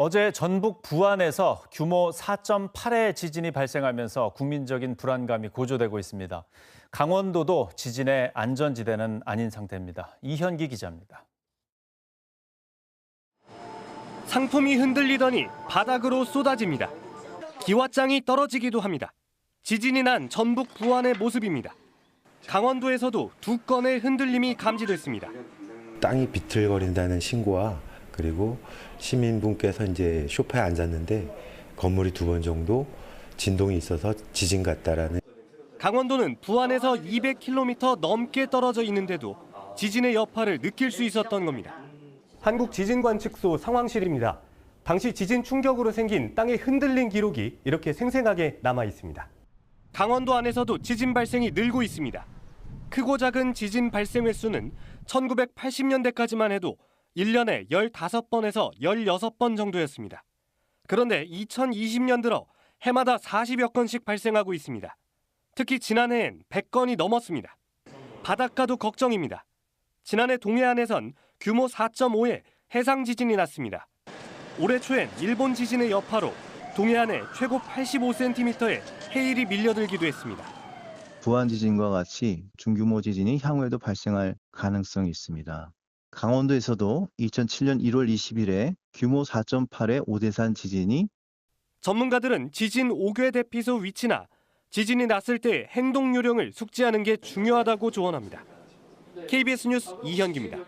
어제 전북 부안에서 규모 4.8의 지진이 발생하면서 국민적인 불안감이 고조되고 있습니다. 강원도도 지진의 안전지대는 아닌 상태입니다. 이현기 기자입니다. 상품이 흔들리더니 바닥으로 쏟아집니다. 기왓장이 떨어지기도 합니다. 지진이 난 전북 부안의 모습입니다. 강원도에서도 두 건의 흔들림이 감지됐습니다. 땅이 비틀거린다는 신고와 그리고 시민분께서 이제 소파에 앉았는데 건물이 두 번 정도 진동이 있어서 지진 같다라는 강원도는 부안에서 200km 넘게 떨어져 있는데도 지진의 여파를 느낄 수 있었던 겁니다. 한국 지진관측소 상황실입니다. 당시 지진 충격으로 생긴 땅의 흔들린 기록이 이렇게 생생하게 남아 있습니다. 강원도 안에서도 지진 발생이 늘고 있습니다. 크고 작은 지진 발생 횟수는 1980년대까지만 해도 1년에 15번에서 16번 정도였습니다. 그런데 2020년 들어 해마다 40여 건씩 발생하고 있습니다. 특히 지난해엔 100건이 넘었습니다. 바닷가도 걱정입니다. 지난해 동해안에선 규모 4.5의 해상 지진이 났습니다. 올해 초엔 일본 지진의 여파로 동해안에 최고 85cm의 해일이 밀려들기도 했습니다. 부안 지진과 같이 중규모 지진이 향후에도 발생할 가능성이 있습니다. 강원도에서도 2007년 1월 20일에 규모 4.8의 오대산 지진이 전문가들은 지진 5궤 대피소 위치나 지진이 났을 때 행동 요령을 숙지하는 게 중요하다고 조언합니다. KBS 뉴스 이현기입니다.